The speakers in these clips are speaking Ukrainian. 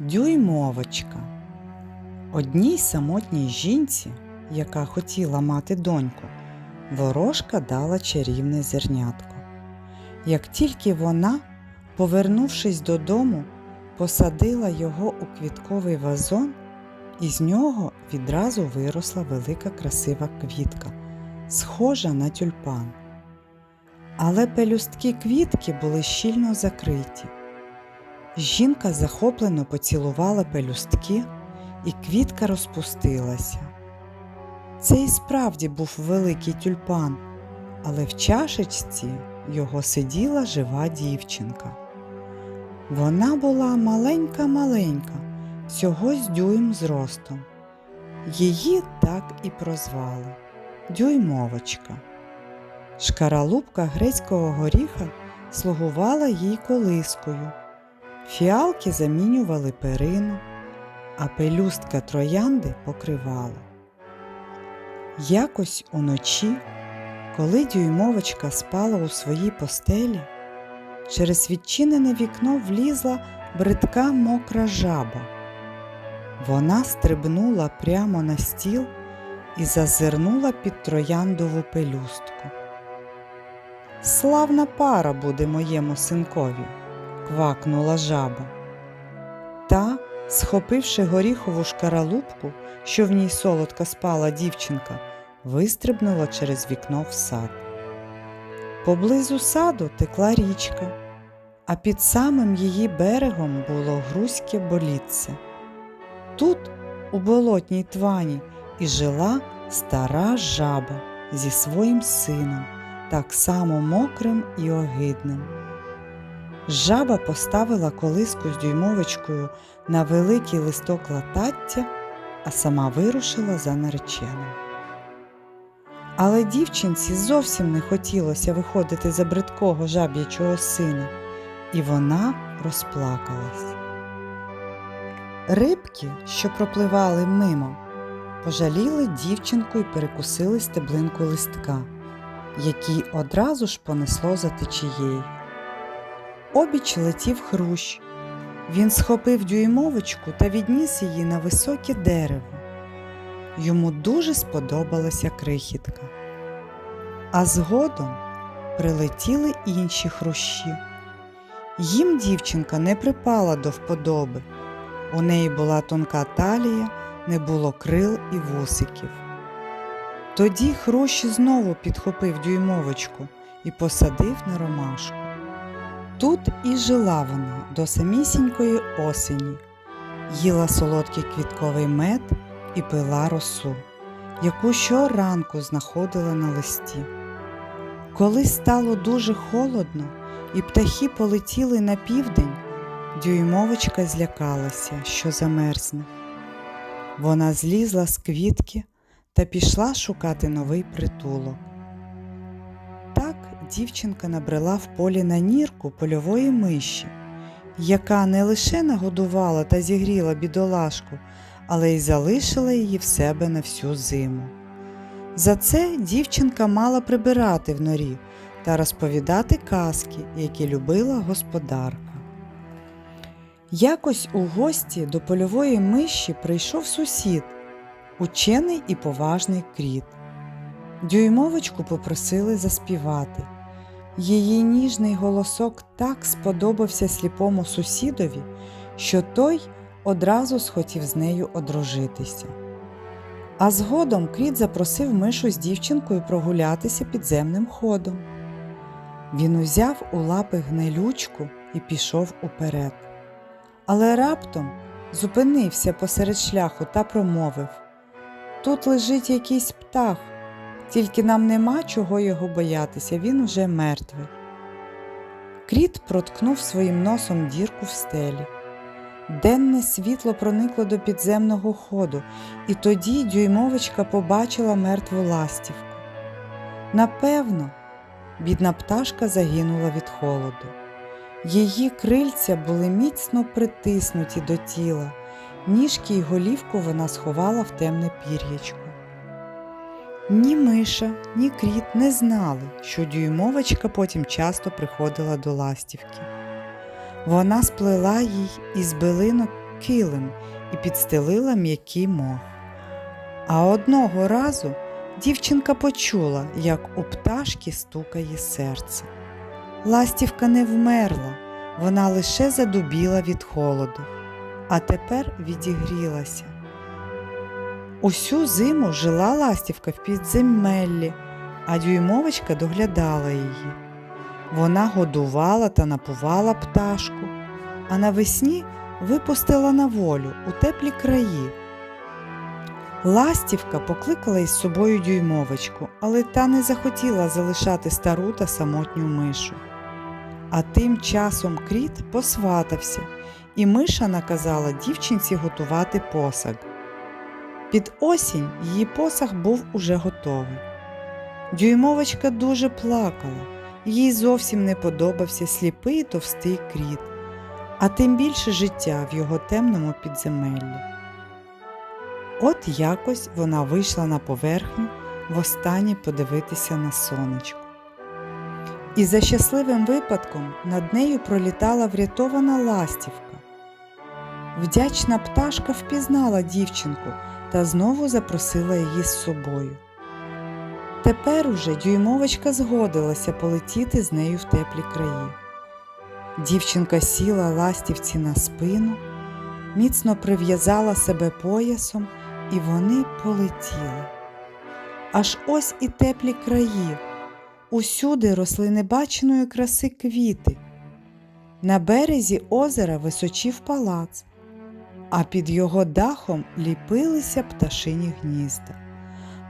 Дюймовочка. Одній самотній жінці, яка хотіла мати доньку, ворожка дала чарівне зернятко. Як тільки вона, повернувшись додому, посадила його у квітковий вазон, із нього відразу виросла велика красива квітка, схожа на тюльпан. Але пелюстки квітки були щільно закриті. Жінка захоплено поцілувала пелюстки, і квітка розпустилася. Це і справді був великий тюльпан, але в чашечці його сиділа жива дівчинка. Вона була маленька-маленька, всього з дюйм зростом. Її так і прозвали Дюймовочка. Шкаралупка грецького горіха слугувала їй колискою. Фіалки замінювали перину, а пелюстка троянди покривала. Якось уночі, коли дюймовочка спала у своїй постелі, через відчинене вікно влізла бридка мокра жаба. Вона стрибнула прямо на стіл і зазирнула під трояндову пелюстку. Славна пара буде моєму синкові квакнула жаба. Та, схопивши горіхову шкаралупку, що в ній солодко спала дівчинка, вистрибнула через вікно в сад. Поблизу саду текла річка, а під самим її берегом було грузьке болітце. Тут, у болотній твані, і жила стара жаба зі своїм сином, так само мокрим і огидним. Жаба поставила колиску з дюймовочкою на великий листок латаття, а сама вирушила за нареченим. Але дівчинці зовсім не хотілося виходити за бридкого жаб'ячого сина, і вона розплакалась. Рибки, що пропливали мимо, пожаліли дівчинку і перекусили стеблинку листка, який одразу ж понесло за течією. Обіч летів хрущ. Він схопив дюймовочку та відніс її на високе дерево. Йому дуже сподобалася крихітка. А згодом прилетіли інші хрущі. Їм дівчинка не припала до вподоби. У неї була тонка талія, не було крил і вусиків. Тоді хрущ знову підхопив дюймовочку і посадив на ромашку. Тут і жила вона до самісінької осені, їла солодкий квітковий мед і пила росу, яку щоранку знаходила на листі. Коли стало дуже холодно і птахи полетіли на південь, дюймовочка злякалася, що замерзне. Вона злізла з квітки та пішла шукати новий притулок. Дівчинка набрела в полі на нірку польової миші, яка не лише нагодувала та зігріла бідолашку, але й залишила її в себе на всю зиму. За це дівчинка мала прибирати в норі та розповідати казки, які любила господарка. Якось у гості до польової миші прийшов сусід, учений і поважний кріт. Дюймовочку попросили заспівати. Її ніжний голосок так сподобався сліпому сусідові, що той одразу схотів з нею одружитися. А згодом кріт запросив мишу з дівчинкою прогулятися підземним ходом. Він узяв у лапи гнилючку і пішов уперед. Але раптом зупинився посеред шляху та промовив Тут лежить якийсь птах. Тільки нам нема чого його боятися, він уже мертвий. Кріт проткнув своїм носом дірку в стелі. Денне світло проникло до підземного ходу, і тоді дюймовочка побачила мертву ластівку. Напевно, бідна пташка загинула від холоду. Її крильця були міцно притиснуті до тіла, ніжки й голівку вона сховала в темне пір'ячко. Ні миша, ні кріт не знали, що дюймовочка потім часто приходила до ластівки. Вона сплела їй із билинок килим і підстелила м'який мох. А одного разу дівчинка почула, як у пташки стукає серце. Ластівка не вмерла, вона лише задубіла від холоду, а тепер відігрілася. Усю зиму жила ластівка в підземеллі, а дюймовочка доглядала її. Вона годувала та напувала пташку, а навесні випустила на волю у теплі краї. Ластівка покликала із собою дюймовочку, але та не захотіла залишати стару та самотню мишу. А тим часом кріт посватався, і миша наказала дівчинці готувати посаг. Під осінь її посаг був уже готовий. Дюймовочка дуже плакала, їй зовсім не подобався сліпий товстий кріт, а тим більше життя в його темному підземеллі. От якось вона вийшла на поверхню востаннє подивитися на сонечко. І за щасливим випадком над нею пролітала врятована ластівка. Вдячна пташка впізнала дівчинку та знову запросила її з собою. Тепер уже дюймовочка згодилася полетіти з нею в теплі краї. Дівчинка сіла ластівці на спину, міцно прив'язала себе поясом, і вони полетіли. Аж ось і теплі краї. Усюди росли небаченої краси квіти. На березі озера височів палац, а під його дахом ліпилися пташині гнізда.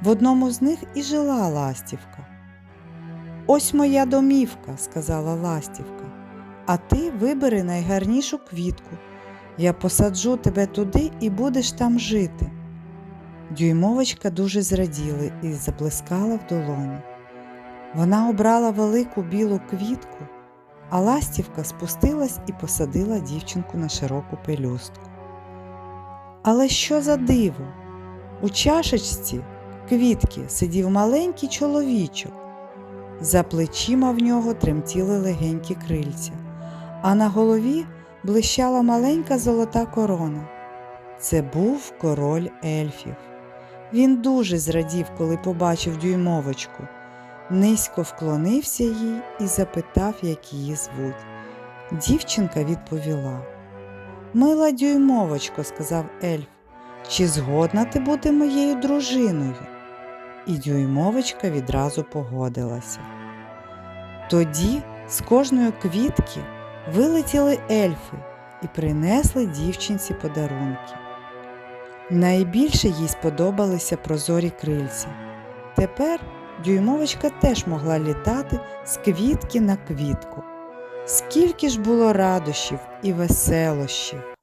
В одному з них і жила ластівка. Ось моя домівка, сказала ластівка, а ти вибери найгарнішу квітку. Я посаджу тебе туди і будеш там жити. Дюймовочка дуже зраділа і заблискала в долоні. Вона обрала велику білу квітку, а ластівка спустилась і посадила дівчинку на широку пелюстку. Але що за диво? У чашечці квітки сидів маленький чоловічок. За плечима в нього тремтіли легенькі крильця, а на голові блищала маленька золота корона. Це був король ельфів. Він дуже зрадів, коли побачив дюймовочку, низько вклонився їй і запитав, як її звуть. Дівчинка відповіла: Мила дюймовочко, сказав ельф, чи згодна ти бути моєю дружиною? І дюймовочка відразу погодилася. Тоді з кожної квітки вилетіли ельфи і принесли дівчинці подарунки. Найбільше їй сподобалися прозорі крильця. Тепер дюймовочка теж могла літати з квітки на квітку. Скільки ж було радощів і веселощів!